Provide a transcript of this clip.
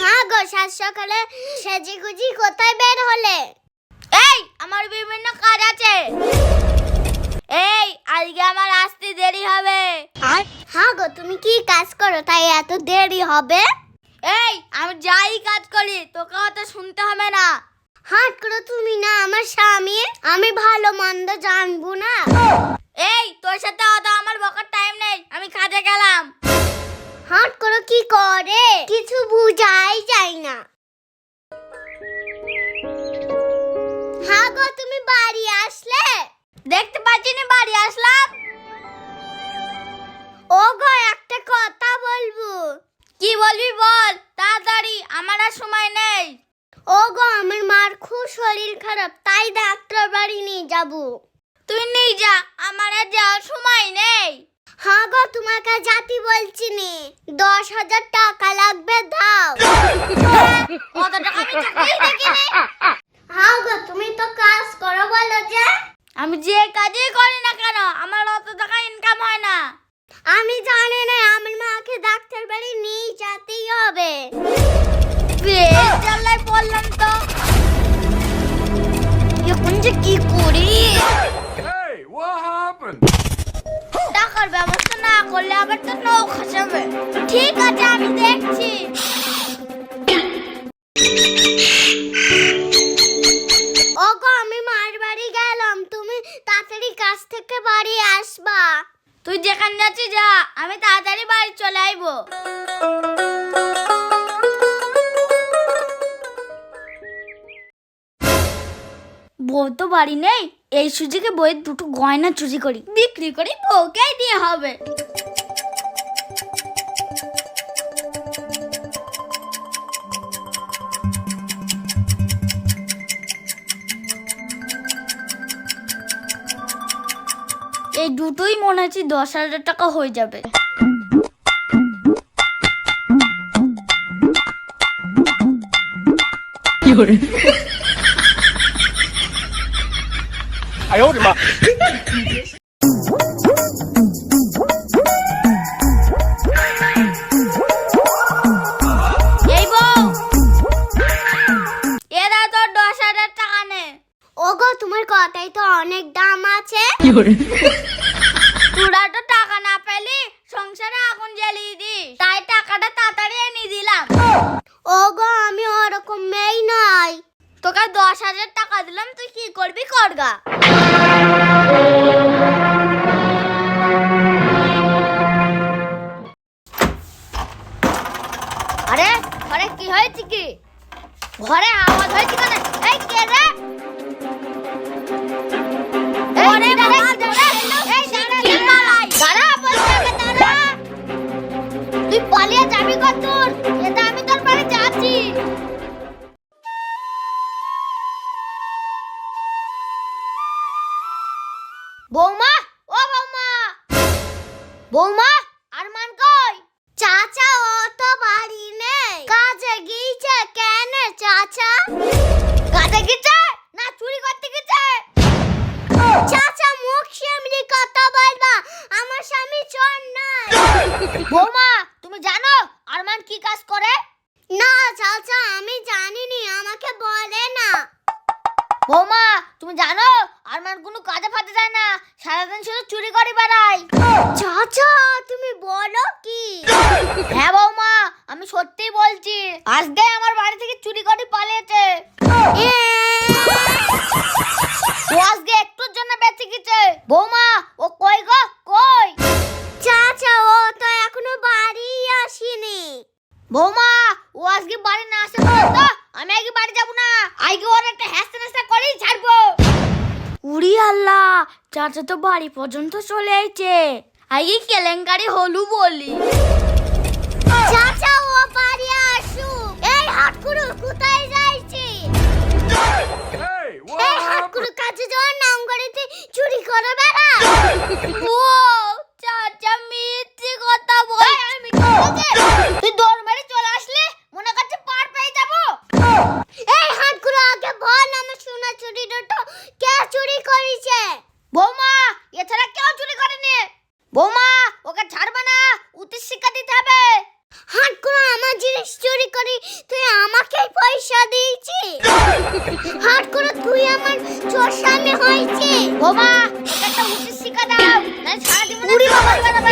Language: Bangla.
হ্যাঁ গো সাত সকালে সেজি গুজি কোথায় বের হলে? এই আমার বিভিন্ন কাজ আছে। এই আজকে আমার আসতে দেরি হবে। হ্যাঁ গো তুমি কি কাজ করো? তাই এত দেরি হবে? এই আমি যাই কাজ করি তোকে অত শুনতে হবে না। হাট করো তুমি না আমার স্বামী আমি ভালো মন্দ জানব না। এই তোর সাথে অত আমার বকার টাইম নেই। কাজে গেলাম। হাট করো কি করে? কিছু বুঝাই যায় না। হ্যাঁ গো তুমি বাড়ি আসলে? দেখতে পাচ্ছি না বাড়ি আসলাম। ও গো একটা কথা বলব। কি বলবি বল তাড়াতাড়ি আমার আর সময় নেই। ও গো আমার মার খুব শরীর খারাপ তাই ডাক্তার বাড়ি নিয়ে যাব। তুই নিয়ে যা আমার আর যাওয়ার সময় নেই। হ্যাঁ তোমাকে জাতি বলছি নি। দশ হাজার টাকা লাগবে দাও। কত টাকা আমি চাকরি দেখিনি গো তুমি তো কাজ করো বলো যে। আমি যে কাজই করি না কেন আমার অত টাকা ইনকাম হয় না। আমি জানি না আমার মাকে ডাক্তার বাড়ি নিয়ে যেতেই হবে। বেশ জ্বালায় বললাম তো। এখন যে কি করি? Hey, what happened? টাকার ব্যবস্থা করলে আবার তো নৌ খসাবে। ঠিক আছে, আমি দেখছি। ওগো, আমি মার বাড়ি গেলাম। তুমি তাড়াতাড়ি কাছ থেকে বাড়ি আসবা। তুই যেখানে যাচ্ছিস, যা। আমি তাড়াতাড়ি বাড়ি চলে আইবো। বউ তো বাড়ি নেই। এই সুযোগে বইয়ের দুটো গয়না চুরি করি। বিক্রি করি বউকেই দিয়ে হবে। এই দুটোই মনে হচ্ছে দশ হাজার টাকা হয়ে যাবে। ওগো তোমার কথাই তো অনেক দাম আছে। তোরা তো টাকা না পেলি সংসারে আগুন জ্বালিয়ে দিস। তাই টাকাটা তাড়াতাড়ি এনে দিলাম। ওগো আমি ওরকম মেয়ে নাই। তোকে দশ হাজার টাকা দিলাম তুই কি করবি করগা বৌমা আরমান কই? চাচা ও তো বাড়ি নেই। কাজে গিয়েছে কেন চাচা? কাজে গিয়েছে না চুরি করতে গিয়েছে? চাচা মুখ সামনে কথা বলবা। আমার স্বামী চোর নাই। বৌমা তুমি জানো আরমান কি কাজ করে? না চাচা আমি জানিনি আমাকে বলে না। বৌমা তুমি জানো আরমান কোনো কাজে ফাতে যায় না। সারাদিন শুধু চুরি করে বেড়ায় চাচা তুমি বলো কি? হ্যাঁ বৌমা আমি সত্যি বলছি আজকে আমার বাড়ি থেকে চুরি করে পালিয়েছে। ও আজকে একটুর জন্য বেঁচে গেছে। বৌমা ও কই গো? কই? চাচা ও তো এখনও বাড়ি আসেনি। বৌমা ও আজকে বাড়ি না আসে তো আমি আগে বাড়ি যাব না। আজকে ওর একটা হ্যাস্তা ন্যাস্তা করেই ছাড়বো। উড়ি আল্লাহ চাচা তো বাড়ি পর্যন্ত চলে আইছে। আগে কেলেঙ্কারি হলু বলি। চাচা ও বাড়ি আসু এই হাটকুড়ু কোথায় যাইছি? এই? হাটকুড়ু কাছে যাওয়ার নাম করেছে চুরি করে বেড়া। ও চাচা মিথ্যে কথা বল বৌমা ওকে ছাড়বে না। উচিত শিক্ষা দিতে হবে। হাট করে আমার জিনিস চুরি করি তুই আমাকেই পয়সা দিয়েছি হাট করে তুই আমার চশামে সামনে হয়েছি বৌমা একটা উচিত শিক্ষা দাও। না ছাড়া দিব। না বাবা